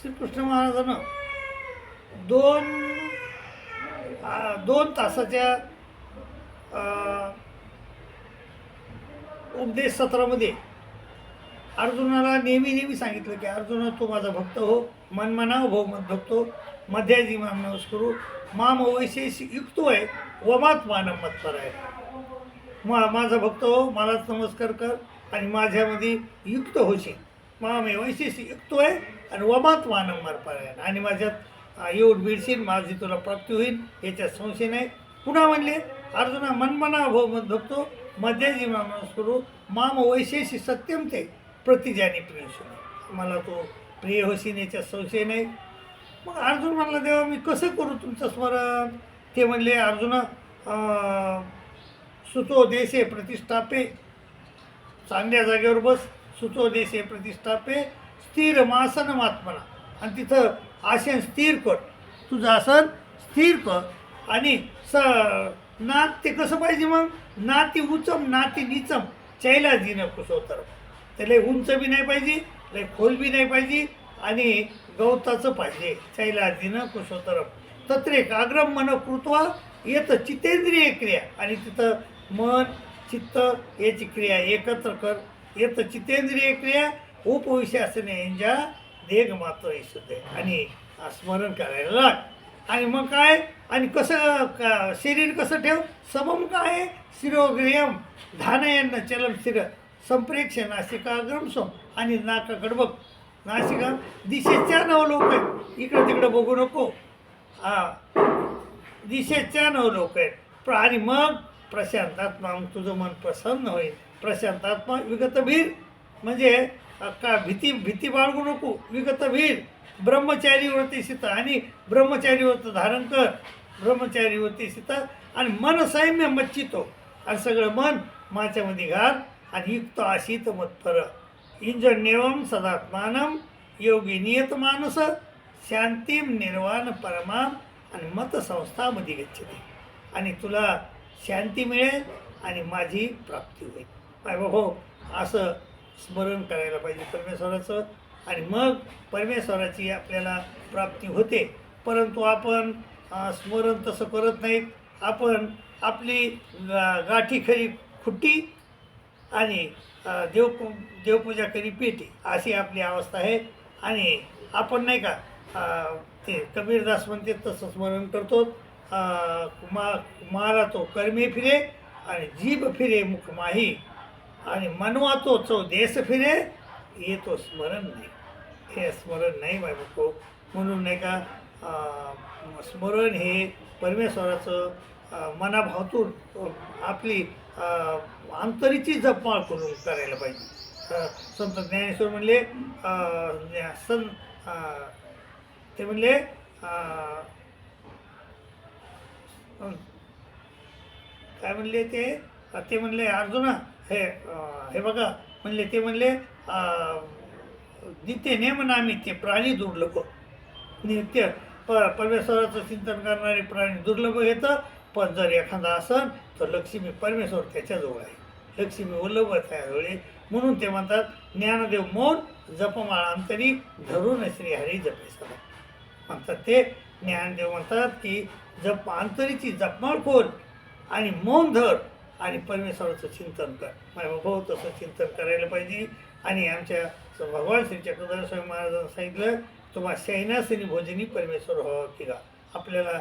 श्रीकृष्ण महाराजानं दोन दोन तासाच्या उपदेश सत्रामध्ये अर्जुनाला नेहमी नेहमी सांगितलं की अर्जुना तू माझा भक्त हो मनमनाव भाऊ मत भक्तो मध्याजी माम करू माम वैशेष युक्त आहे वमात मानव मत्पर आहे. मा माझा भक्त हो मलाच नमस्कार कर आणि माझ्यामध्ये युक्त होशील. माम वैशेष वैशिष्ट्य युक्त आहे आणि वमात मानव मरपार आणि माझ्यात येऊन भिडशील माझी तुला प्राप्ती होईल याच्यात संशय नाही. पुन्हा म्हणले अर्जुना मनमना भो मत भक्तो मध्याजी माम माम वैशेषी सत्यम ते प्रतिजानी प्रिय मला तो प्रिय होशीन याच्यात संशय नाही. मग अर्जुन म्हणला देवा मी कसं करू तुमचं स्मरण? ते म्हणले अर्जुना सुतो देशे प्रतिष्ठापे चांगल्या जागेवर बस सुतो देशे प्रतिष्ठापे स्थिर मासन आत्मना आणि तिथं आसन स्थिर कर. तुझं आसन स्थिर कर. आणि स नात ते कसं पाहिजे मग? नाती उचम नाती निचम. चैला जिनं कुसवतर त्याला उंच बी नाही पाहिजे लय खोल बी नाही पाहिजे आणि गवताचं पाहिजे. चैलादीनं कुशोत्तरम. तत्रेक आग्रम मन कृत्वा येतं चितेंद्रिय क्रिया. आणि तिथं मन चित्त याची क्रिया एकत्र कर. येतं चितेंद्रिय क्रिया उपविशासने यांच्या देग मात्र आहे आणि स्मरण करायला लाग. आणि मग काय? आणि कसं का शरीर कसं ठेव? समम काय? शिरोग्रियम धानयन्न चलम शिर. संप्रेक्ष नासिकाग्रम सोम. आणि नाक बघ. नाशिका दिशेच्या नवलोक आहेत. इकडं तिकडं बघू नको. हा. दिशेच्या नवलोक आहेत. प्र आणि मग प्रशांतात्मा मग तुझं मन प्रसन्न होईल. प्रशांतात्मा विगतभीर म्हणजे का भीती भीती बाळगू नको विगत भीर ब्रह्मचारी व्रती सीता आणि ब्रह्मचारी व्रत धारण कर ब्रह्मचारी सीता आणि मन सैम्य मच्छितो आणि सगळं मन माझ्यामध्ये घाल आणि युक्त आशित मत्पर इंजन्यवम सदात्मानम योगी नियत मानस शांतीम निर्वाण परमाम आणि मतसंस्थामध्ये गच्छते. आणि तुला शांती मिळेल आणि माझी प्राप्ती होईल. काय हो असं स्मरण करायला पाहिजे परमेश्वराचं. आणि मग परमेश्वराची आपल्याला प्राप्ती होते. परंतु आपण स्मरण तसं करत नाहीत. आपण आपली गा- गाठी खरी खुट्टी आणि देव देवपूजा करी पेटी अशी आपली अवस्था आहे. आणि आपण नाही का ते कबीरदास म्हणते तसं स्मरण करतो. मा मारा तो कर्मे फिरे आणि जीभ फिरे मुख माही. आणि मनवातो चो देश फिरे येतो स्मरण नाही. हे स्मरण नाही बाबको म्हणून नाही का स्मरण हे परमेश्वराचं मनाभावतून मनाभावातून आपली आंतरीची जपमाळ करून करायला पाहिजे. संत ज्ञानेश्वर म्हणले ज्ञा- सन ते म्हणले काय म्हणले ते? ते म्हणले अर्जुना हे हे बघा म्हणले ते म्हणले अ, नित्य नेमनामी ते प्राणी दुर्लभ. नित्य प परमेश्वराचं चिंतन करणारे प्राणी दुर्लभ येतं पण जर एखादा असन तर लक्ष्मी परमेश्वर त्याच्याजवळ आहे. लक्ष्मी वल्लभ आहे. त्याजवळ म्हणून ते म्हणतात ज्ञानदेव मौन जपमाळ अंतरी धरून श्रीहरी जपे सदा म्हणतात ते ज्ञानदेव म्हणतात की जप अंतरीची जपमाळ खोल आणि मौन धर. आणि परमेश्वराचं चिंतन कर. भाऊ तसं चिंतन करायला पाहिजे. आणि आमच्या भगवान श्री चक्रधर स्वामी महाराजांनी सांगितलं तुम्हा शयनासनी भोजनी परमेश्वर हो व्हावं किंवा आपल्याला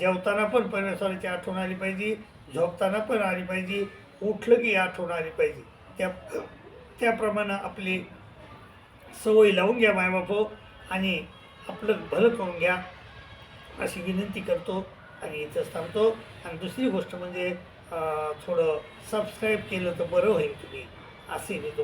जेवताना पण परमेश्वराची आठवण आली पाहिजे झोपताना पण आली पाहिजे उठलं की आठवण आली पाहिजे. त्या त्याप्रमाणे आपली सवय लावून घ्या मायबापो आणि आपलं भलं करून घ्या. अशी विनंती करतो आणि इथंच थांबतो. आणि दुसरी गोष्ट म्हणजे थोडं सबस्क्राईब केलं तर बरं होईल तुम्ही. असे मी